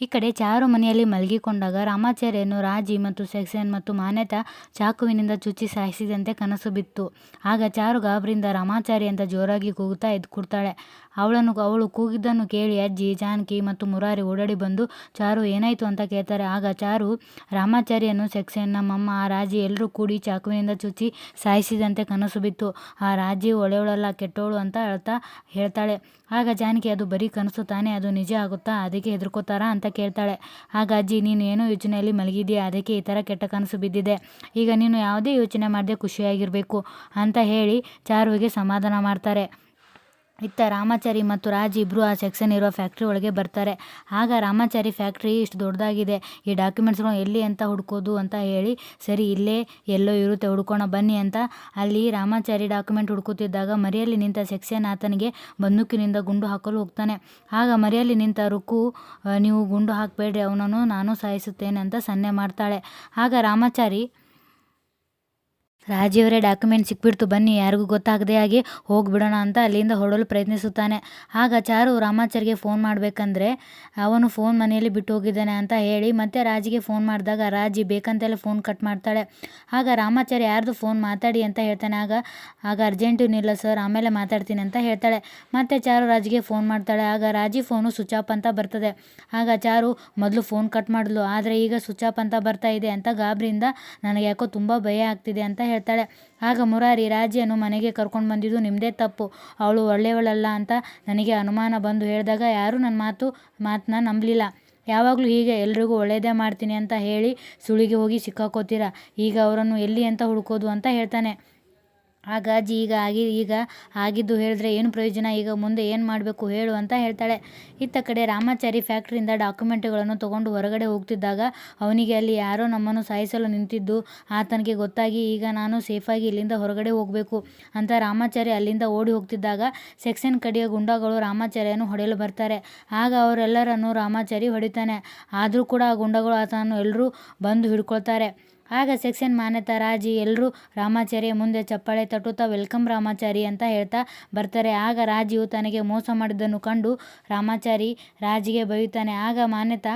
ಈ ಕಡೆ ಚಾರು ಮನೆಯಲ್ಲಿ ಮಲಗಿಕೊಂಡಾಗ ರಾಮಾಚಾರ್ಯನು ರಾಜಿ ಮತ್ತು ಸೆಕ್ಸೆನ್ ಮತ್ತು ಮಾನ್ಯತಾ ಚಾಕುವಿನಿಂದ ಚುಚ್ಚಿ ಸಾಯಿಸಿದಂತೆ ಕನಸು ಬಿತ್ತು. ಆಗ ಚಾರು ಗಾಬರಿಂದ ರಾಮಾಚಾರಿ ಅಂತ ಜೋರಾಗಿ ಕೂಗುತ್ತಾ ಎದ್ದು ಕೊಡ್ತಾಳೆ. ಅವಳನ್ನು, ಅವಳು ಕೂಗಿದ್ದನ್ನು ಕೇಳಿ ಅಜ್ಜಿ, ಜಾನಕಿ ಮತ್ತು ಮುರಾರಿ ಓಡಾಡಿ ಬಂದು, ಚಾರು, ಏನಾಯಿತು? ಅಂತ ಕೇಳ್ತಾರೆ. ಆಗ ಚಾರು ರಾಮಾಚಾರ್ಯನು ಸೆಕ್ಸೆನ್ ನಮ್ಮಮ್ಮ ಆ ರಾಜಿ ಎಲ್ಲರೂ ಕೂಡಿ ಚಾಕುವಿನಿಂದ ಚುಚ್ಚಿ ಸಾಯಿಸಿದಂತೆ ಕನಸು ಬಿತ್ತು. ಆ ರಾಜಿ ಒಳ್ಳೆಯವಳಲ್ಲ, ಕೆಟ್ಟವಳು ಅಂತ ಹೇಳ್ತಾ ಹೇಳ್ತಾಳೆ. ಆಗ ಜಾನಕಿ, ಅದು ಬರೀ ಕನಸು ತಾನೇ, ಅದು ನಿಜ ಆಗುತ್ತಾ? ಅದಕ್ಕೆ ಹೆದರ್ಕೋತಾರಾ? ಅಂತ ಕೇಳ್ತಾಳೆ, ಆಗ ಅಜ್ಜಿ, ನೀನು ಏನೋ ಯೋಚನೆಯಲ್ಲಿ ಮಲಗಿದೆಯಾ ಅದಕ್ಕೆ ಈ ಥರ ಕೆಟ್ಟ ಕನಸು ಬಿದ್ದಿದೆ. ಈಗ ನೀನು ಯಾವುದೇ ಯೋಚನೆ ಮಾಡದೆ ಖುಷಿಯಾಗಿರಬೇಕು ಅಂತ ಹೇಳಿ ಚಾರುವಿಗೆ ಸಮಾಧಾನ ಮಾಡ್ತಾರೆ. ಇತ್ತ ರಾಮಾಚಾರಿ ಮತ್ತು ರಾಜ್ ಇಬ್ಬರು ಆ ಸೆಕ್ಷನ್ ಇರುವ ಫ್ಯಾಕ್ಟ್ರಿ ಒಳಗೆ ಬರ್ತಾರೆ. ಆಗ ರಾಮಾಚಾರಿ ಫ್ಯಾಕ್ಟ್ರಿ ಇಷ್ಟು ದೊಡ್ಡದಾಗಿದೆ. ಈ ಡಾಕ್ಯುಮೆಂಟ್ಸ್ಗಳು ಎಲ್ಲಿ ಅಂತ ಹುಡ್ಕೋದು ಅಂತ ಹೇಳಿ, ಸರಿ, ಇಲ್ಲೇ ಎಲ್ಲೋ ಇರುತ್ತೆ, ಹುಡ್ಕೋಣ ಬನ್ನಿ ಅಂತ ಅಲ್ಲಿ ರಾಮಾಚಾರಿ ಡಾಕ್ಯುಮೆಂಟ್ ಹುಡುಕುತ್ತಿದ್ದಾಗ ಮರಿಯಲ್ಲಿ ನಿಂತ ಸೆಕ್ಷನ್ ಆತನಿಗೆ ಬಂದೂಕಿನಿಂದ ಗುಂಡು ಹಾಕಲು ಹೋಗ್ತಾನೆ. ಆಗ ಮರಿಯಲ್ಲಿ ನಿಂತ ರುಕ್ಕು ನೀವು ಗುಂಡು ಹಾಕಬೇಡ್ರಿ, ಅವನನ್ನು ನಾನು ಸಾಯಿಸುತ್ತೇನೆ ಅಂತ ಸನ್ನೆ ಮಾಡ್ತಾಳೆ. ಆಗ ರಾಮಾಚಾರಿ ರಾಜಿಯವರೇ ಡಾಕ್ಯುಮೆಂಟ್ ಸಿಕ್ಬಿಡ್ತು, ಬನ್ನಿ, ಯಾರಿಗೂ ಗೊತ್ತಾಗದೆ ಆಗಿ ಹೋಗ್ಬಿಡೋಣ ಅಂತ ಅಲ್ಲಿಂದ ಹೊರಡಲು ಪ್ರಯತ್ನಿಸುತ್ತಾನೆ. ಆಗ ಚಾರು ರಾಮಾಚಾರಿಗೆ ಫೋನ್ ಮಾಡಬೇಕಂದ್ರೆ, ಅವನು ಫೋನ್ ಮನೆಯಲ್ಲಿ ಬಿಟ್ಟು ಹೋಗಿದ್ದಾನೆ ಅಂತ ಹೇಳಿ, ಮತ್ತೆ ರಾಜಿಗೆ ಫೋನ್ ಮಾಡಿದಾಗ ರಾಜಿ ಬೇಕಂತೆಲ್ಲ ಫೋನ್ ಕಟ್ ಮಾಡ್ತಾಳೆ. ಆಗ ರಾಮಾಚಾರ್ಯ ಯಾರ್ದು ಫೋನ್ ಮಾತಾಡಿ ಅಂತ ಹೇಳ್ತಾನೆ. ಆಗ ಆಗ ಅರ್ಜೆಂಟು ಇಲ್ಲ ಸರ್, ಆಮೇಲೆ ಮಾತಾಡ್ತೀನಿ ಅಂತ ಹೇಳ್ತಾಳೆ. ಮತ್ತೆ ಚಾರು ರಾಜಿಗೆ ಫೋನ್ ಮಾಡ್ತಾಳೆ. ಆಗ ರಾಜಿ ಫೋನು ಸ್ವಿಚ್ ಆಫ್ ಅಂತ ಬರ್ತದೆ. ಆಗ ಚಾರು ಮೊದಲು ಫೋನ್ ಕಟ್ ಮಾಡಿದ್ಲು ಆದರೆ ಈಗ ಸ್ವಿಚ್ ಆಫ್ ಅಂತ ಬರ್ತಾ ಇದೆ ಅಂತ ಗಾಬರಿಯಿಂದ ನನಗೆ ಯಾಕೋ ತುಂಬ ಭಯ ಆಗ್ತಿದೆ ಅಂತ ಹೇಳ್ತಾಳೆ. ಆಗ ಮುರಾರಿ, ರಾಜಿಯನ್ನು ಮನೆಗೆ ಕರ್ಕೊಂಡು ಬಂದಿದ್ದು ನಿಮ್ಮದೇ ತಪ್ಪು. ಅವಳು ಒಳ್ಳೆಯವಳಲ್ಲ ಅಂತ ನನಗೆ ಅನುಮಾನ ಬಂದು ಹೇಳಿದಾಗ ಯಾರೂ ನನ್ನ ಮಾತು ಮಾತನ್ನ ನಂಬಲಿಲ್ಲ. ಯಾವಾಗಲೂ ಹೀಗೆ ಎಲ್ರಿಗೂ ಒಳ್ಳೆಯದೇ ಮಾಡ್ತೀನಿ ಅಂತ ಹೇಳಿ ಸುಳಿಗೆ ಹೋಗಿ ಸಿಕ್ಕಾಕೋತೀರ? ಈಗ ಅವರನ್ನು ಎಲ್ಲಿ ಅಂತ ಹುಡುಕೋದು ಅಂತ ಹೇಳ್ತಾನೆ. ಆಗ ಅಜ್ಜಿ ಈಗ ಆಗಿ ಈಗ ಆಗಿದ್ದು ಹೇಳಿದ್ರೆ ಏನು ಪ್ರಯೋಜನ? ಈಗ ಮುಂದೆ ಏನು ಮಾಡಬೇಕು ಹೇಳು ಅಂತ ಹೇಳ್ತಾಳೆ. ಇತ್ತ ಕಡೆ ರಾಮಾಚಾರಿ ಫ್ಯಾಕ್ಟ್ರಿಯಿಂದ ಡಾಕ್ಯುಮೆಂಟ್ಗಳನ್ನು ತಗೊಂಡು ಹೊರಗಡೆ ಹೋಗ್ತಿದ್ದಾಗ ಅವನಿಗೆ ಅಲ್ಲಿ ಯಾರೋ ನಮ್ಮನ್ನು ಸಾಯಿಸಲು ನಿಂತಿದ್ದು. ಆತನಿಗೆ ಗೊತ್ತಾಗಿ ಈಗ ನಾನು ಸೇಫಾಗಿ ಇಲ್ಲಿಂದ ಹೊರಗಡೆ ಹೋಗಬೇಕು ಅಂತ ರಾಮಾಚಾರಿ ಅಲ್ಲಿಂದ ಓಡಿ ಹೋಗ್ತಿದ್ದಾಗ ಸೆಕ್ಷನ್ ಕಡೆಯ ಗುಂಡಗಳು ರಾಮಾಚಾರಿಯನ್ನು ಹೊಡೆಯಲು ಬರ್ತಾರೆ. ಆಗ ಅವರೆಲ್ಲರನ್ನು ರಾಮಾಚಾರಿ ಹೊಡಿತಾನೆ. ಆದರೂ ಕೂಡ ಆ ಗುಂಡಗಳು ಆತನನ್ನು ಎಲ್ಲರೂ ಬಂದು ಹಿಡ್ಕೊಳ್ತಾರೆ. ಆಗ ಸೆಕ್ಷನ್ ಮಾನ್ಯತಾ ರಾಜಿ ಎಲ್ಲರೂ ರಾಮಾಚಾರಿಯ ಮುಂದೆ ಚಪ್ಪಾಳೆ ತಟ್ಟುತ್ತಾ ವೆಲ್ಕಮ್ ರಾಮಾಚಾರಿ ಅಂತ ಹೇಳ್ತಾ ಬರ್ತಾರೆ. ಆಗ ರಾಜಿಯು ತನಗೆ ಮೋಸ ಮಾಡಿದ್ದನ್ನು ಕಂಡು ರಾಮಾಚಾರಿ ರಾಜಿಗೆ ಬೈಯುತ್ತಾನೆ. ಆಗ ಮಾನ್ಯತಾ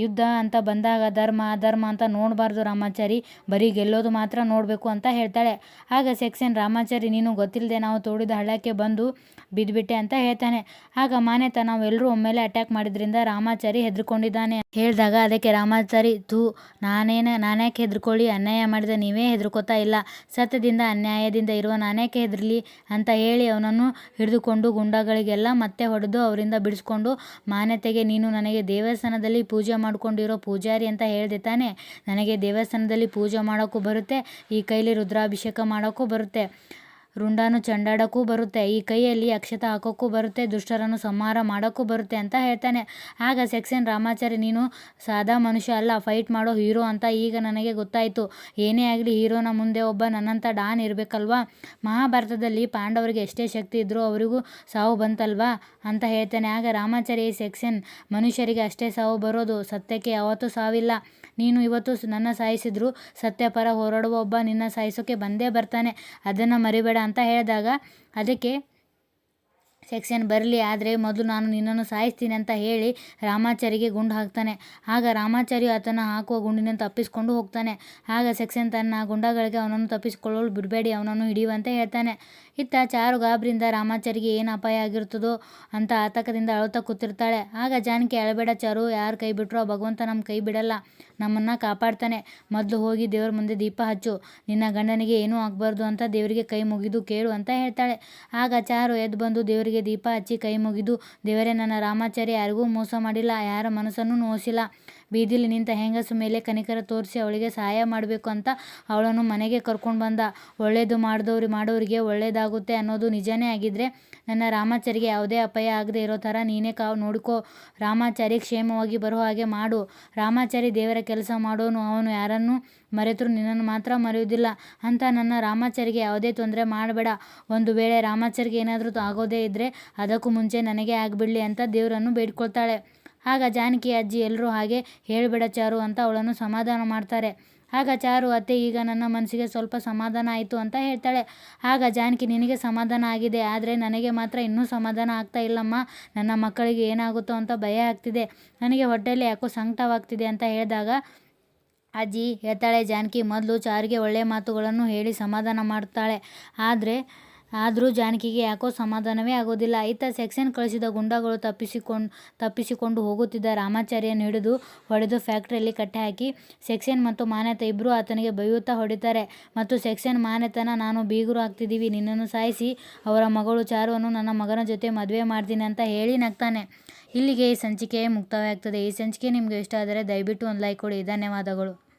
ಯುದ್ಧ ಅಂತ ಬಂದಾಗ ಧರ್ಮ, ಅಧರ್ಮ ಅಂತ ನೋಡಬಾರ್ದು ರಾಮಾಚಾರಿ. ಬರೀ ಗೆಲ್ಲೋದು ಮಾತ್ರ ನೋಡಬೇಕು ಅಂತ ಹೇಳ್ತಾಳೆ. ಆಗ ಸೆಕ್ಷನ್ ರಾಮಾಚಾರಿ, ನೀನು ಗೊತ್ತಿಲ್ಲದೆ ನಾವು ತೋಡಿದ ಹಳ್ಳಕ್ಕೆ ಬಂದು ಬಿದ್ದುಬಿಟ್ಟೆ ಅಂತ ಹೇಳ್ತಾನೆ. ಆಗ ಮಾನ್ಯತ ನಾವು ಎಲ್ಲರೂ ಒಮ್ಮೆಲೆ ಅಟ್ಯಾಕ್ ಮಾಡಿದ್ರಿಂದ ರಾಮಾಚಾರಿ ಹೆದರ್ಕೊಂಡಿದ್ದಾನೆ. ಹೇಳಿದಾಗ ಅದಕ್ಕೆ ರಾಮಾಚಾರಿ ತೂ ನಾನೇನು, ನಾನ್ಯಾಕೆ ಹೆದರ್ಕೊಳ್ಳಿ? ಅನ್ಯಾಯ ಮಾಡಿದ ನೀವೇ ಹೆದರ್ಕೋತಾ ಇಲ್ಲ. ಸತ್ಯದಿಂದ, ಅನ್ಯಾಯದಿಂದ ಇರುವ ನಾನೇಕೆ ಹೆದ್ರಲಿ? ಅಂತ ಹೇಳಿ ಅವನನ್ನು ಹಿಡಿದುಕೊಂಡು ಗುಂಡಗಳಿಗೆಲ್ಲ ಮತ್ತೆ ಹೊಡೆದು ಅವರಿಂದ ಬಿಡಿಸ್ಕೊಂಡು ಮಾನ್ಯತೆಗೆ ನೀನು ನನಗೆ ದೇವಸ್ಥಾನದಲ್ಲಿ ಪೂಜೆ ಮಾಡ್ಕೊಂಡಿರೋ ಪೂಜಾರಿ ಅಂತ ಹೇಳಿದೆ ತಾನೆ. ನನಗೆ ದೇವಸ್ಥಾನದಲ್ಲಿ ಪೂಜೆ ಮಾಡೋಕ್ಕೂ ಬರುತ್ತೆ, ಈ ಕೈಲಿ ರುದ್ರಾಭಿಷೇಕ ಮಾಡೋಕ್ಕೂ ಬರುತ್ತೆ. ರುಂಡಾನು ಚಂಡಾಡೋಕ್ಕೂ ಬರುತ್ತೆ, ಈ ಕೈಯಲ್ಲಿ ಅಕ್ಷತ ಹಾಕೋಕ್ಕೂ ಬರುತ್ತೆ, ದುಷ್ಟರನ್ನು ಸಂಹಾರ ಮಾಡೋಕ್ಕೂ ಬರುತ್ತೆ ಅಂತ ಹೇಳ್ತಾನೆ. ಆಗ ಸೆಕ್ಷನ್ ರಾಮಾಚಾರಿ, ನೀನು ಸಾದಾ ಮನುಷ್ಯ ಅಲ್ಲ, ಫೈಟ್ ಮಾಡೋ ಹೀರೋ ಅಂತ ಈಗ ನನಗೆ ಗೊತ್ತಾಯಿತು. ಏನೇ ಆಗಲಿ ಹೀರೋನ ಮುಂದೆ ಒಬ್ಬ ನನ್ನಂಥ ಡಾನ್ ಇರಬೇಕಲ್ವಾ? ಮಹಾಭಾರತದಲ್ಲಿ ಪಾಂಡವರಿಗೆ ಎಷ್ಟೇ ಶಕ್ತಿ ಇದ್ದರೂ ಅವರಿಗೂ ಸಾವು ಬಂತಲ್ವಾ? ಅಂತ ಹೇಳ್ತಾನೆ. ಆಗ ರಾಮಾಚಾರಿ ಸೆಕ್ಷನ್ ಮನುಷ್ಯರಿಗೆ ಅಷ್ಟೇ ಸಾವು ಬರೋದು ಸತ್ಯಕ್ಕೆ ಯಾವತ್ತೂ ಸಾವಿಲ್ಲ. ನೀನು ಇವತ್ತು ನನ್ನ ಸಾಯಿಸಿದ್ರು ಸತ್ಯ ಪರ ಹೋರಾಡುವ ಒಬ್ಬ ನಿನ್ನ ಸಾಯಿಸೋಕ್ಕೆ ಬಂದೇ ಬರ್ತಾನೆ. ಅದನ್ನು ಮರಿಬೇಡ ಅಂತ ಹೇಳಿದಾಗ ಅದಕ್ಕೆ ಸೆಕ್ಷನ್ ಬರಲಿ, ಆದರೆ ಮೊದಲು ನಾನು ನಿನ್ನನ್ನು ಸಾಯಿಸ್ತೀನಿ ಅಂತ ಹೇಳಿ ರಾಮಾಚಾರಿಗೆ ಗುಂಡು ಹಾಕ್ತಾನೆ. ಆಗ ರಾಮಾಚಾರಿ ಆತನ ಹಾಕುವ ಗುಂಡಿನ ತಪ್ಪಿಸ್ಕೊಂಡು ಹೋಗ್ತಾನೆ. ಆಗ ಸೆಕ್ಷನ್ ತನ್ನ ಗುಂಡಗಳಿಗೆ ಅವನನ್ನು ತಪ್ಪಿಸಿಕೊಳ್ಳಲು ಬಿಡಬೇಡಿ, ಅವನನ್ನು ಹಿಡಿಯುವಂತೆ ಹೇಳ್ತಾನೆ. ಇತ್ತ ಚಾರು ಗಾಬ್ರಿಂದ ರಾಮಾಚಾರಿಗೆ ಏನು ಅಪಾಯ ಆಗಿರ್ತದೋ ಅಂತ ಆತಕದಿಂದ ಅಳುತ್ತಾ ಕೂತಿರ್ತಾಳೆ. ಆಗ ಜಾನಕಿ, ಅಳಬೇಡ ಚಾರು, ಯಾರು ಕೈ ಬಿಟ್ಟರೋ ಭಗವಂತ ನಮ್ಮ ಕೈ ಬಿಡಲ್ಲ. ನಮ್ಮನ್ನು ಕಾಪಾಡ್ತಾನೆ. ಮೊದಲು ಹೋಗಿ ದೇವ್ರ ಮುಂದೆ ದೀಪ ಹಚ್ಚು. ನಿನ್ನ ಗಂಡನಿಗೆ ಏನೂ ಆಗಬಾರ್ದು ಅಂತ ದೇವರಿಗೆ ಕೈ ಮುಗಿದು ಕೇಳು ಅಂತ ಹೇಳ್ತಾಳೆ. ಆಗ ಚಾರು ಎದ್ದು ಬಂದು ದೇವರಿಗೆ ದೀಪ ಹಚ್ಚಿ ಕೈ ಮುಗಿದು, ದೇವರೇ ನನ್ನ ರಾಮಾಚಾರಿ ಯಾರಿಗೂ ಮೋಸ ಮಾಡಿಲ್ಲ, ಯಾರ ಮನಸ್ಸನ್ನು ನೋಸಿಲ್ಲ. ಬೀದಿಲಿ ನಿಂತ ಹೆಂಗಸು ಮೇಲೆ ಕನಿಕರ ತೋರಿಸಿ ಅವಳಿಗೆ ಸಹಾಯ ಮಾಡಬೇಕು ಅಂತ ಅವಳನ್ನು ಮನೆಗೆ ಕರ್ಕೊಂಡು ಬಂದ. ಒಳ್ಳೆಯದು ಮಾಡಿದವ್ರು, ಮಾಡೋರಿಗೆ ಒಳ್ಳೆಯದಾಗುತ್ತೆ ಅನ್ನೋದು ನಿಜನೇ ಆಗಿದ್ದರೆ ನನ್ನ ರಾಮಾಚಾರಿಗೆ ಯಾವುದೇ ಅಪಾಯ ಆಗದೆ ಇರೋ ಥರ ನೀನೇ ಕಾವು ನೋಡ್ಕೋ. ರಾಮಾಚಾರಿ ಕ್ಷೇಮವಾಗಿ ಬರೋ ಹಾಗೆ ಮಾಡು. ರಾಮಾಚಾರಿ ದೇವರ ಕೆಲಸ ಮಾಡೋನು, ಅವನು ಯಾರನ್ನು ಮರೆತರೂ ನಿನ್ನನ್ನು ಮಾತ್ರ ಮರೆಯೋದಿಲ್ಲ ಅಂತ ನನ್ನ ರಾಮಾಚಾರಿಗೆ ಯಾವುದೇ ತೊಂದರೆ ಮಾಡಬೇಡ. ಒಂದು ವೇಳೆ ರಾಮಾಚಾರಿಗೆ ಏನಾದರೂ ಆಗೋದೇ ಇದ್ದರೆ ಅದಕ್ಕೂ ಮುಂಚೆ ನನಗೆ ಆಗಿಬಿಡಲಿ ಅಂತ ದೇವರನ್ನು ಬೇಡ್ಕೊಳ್ತಾಳೆ. ಆಗ ಜಾನಕಿ ಅಜ್ಜಿ ಎಲ್ಲರೂ ಹಾಗೆ ಹೇಳಬೇಡ ಚಾರು ಅಂತ ಅವಳನ್ನು ಸಮಾಧಾನ ಮಾಡ್ತಾರೆ. ಆಗ ಚಾರು ಅತ್ತೆ, ಈಗ ನನ್ನ ಮನಸ್ಸಿಗೆ ಸ್ವಲ್ಪ ಸಮಾಧಾನ ಆಯಿತು ಅಂತ ಹೇಳ್ತಾಳೆ. ಆಗ ಜಾನಕಿ, ನಿನಗೆ ಸಮಾಧಾನ ಆಗಿದೆ, ಆದರೆ ನನಗೆ ಮಾತ್ರ ಇನ್ನೂ ಸಮಾಧಾನ ಆಗ್ತಾ ಇಲ್ಲಮ್ಮ. ನನ್ನ ಮಕ್ಕಳಿಗೆ ಏನಾಗುತ್ತೋ ಅಂತ ಭಯ ಆಗ್ತಿದೆ. ನನಗೆ ಹೊಟ್ಟೆಯಲ್ಲಿ ಯಾಕೋ ಸಂಕಟವಾಗ್ತಿದೆ ಅಂತ ಹೇಳಿದಾಗ, ಅಜ್ಜಿ ಹೇಳ್ತಾಳೆ, ಜಾನಕಿ ಮೊದಲು ಚಾರಿಗೆ ಒಳ್ಳೆಯ ಮಾತುಗಳನ್ನು ಹೇಳಿ ಸಮಾಧಾನ ಮಾಡ್ತಾಳೆ. ಆದರೆ ಆದರೂ ಜಾನಕಿಗೆ ಯಾಕೋ ಸಮಾಧಾನವೇ ಆಗೋದಿಲ್ಲ. ಇತ್ತ ಸೆಕ್ಷನ್ ಕಳಿಸಿದ ಗುಂಡಾಗಳು ತಪ್ಪಿಸಿಕೊಂಡು ತಪ್ಪಿಸಿಕೊಂಡು ಹೋಗುತ್ತಿದ್ದ ರಾಮಾಚಾರ್ಯನ ಹಿಡಿದು ಹೊಡೆದು ಫ್ಯಾಕ್ಟ್ರಿಯಲ್ಲಿ ಕಟ್ಟೆ ಹಾಕಿ ಸೆಕ್ಷನ್ ಮತ್ತು ಮಾನ್ಯತ ಇಬ್ಬರೂ ಆತನಿಗೆ ಬೈಯುತ್ತಾ ಹೊಡಿತಾರೆ. ಮತ್ತು ಸೆಕ್ಷನ್ ಮಾನ್ಯತನ, ನಾನು ಬೀಗರು ಹಾಕ್ತಿದ್ದೀವಿ ನಿನ್ನನ್ನು ಸಾಯಿಸಿ, ಅವರ ಮಗಳು ಚಾರುವನ್ನು ನನ್ನ ಮಗನ ಜೊತೆ ಮದುವೆ ಮಾಡ್ತೀನಿ ಅಂತ ಹೇಳಿ ನಗ್ತಾನೆ. ಇಲ್ಲಿಗೆ ಈ ಸಂಚಿಕೆ ಮುಕ್ತವಾಗ್ತದೆ ಈ ಸಂಚಿಕೆ ನಿಮಗೆ ಇಷ್ಟ ಆದರೆ ದಯವಿಟ್ಟು ಒಂದು ಲೈಕ್ ಕೊಡಿ. ಧನ್ಯವಾದಗಳು.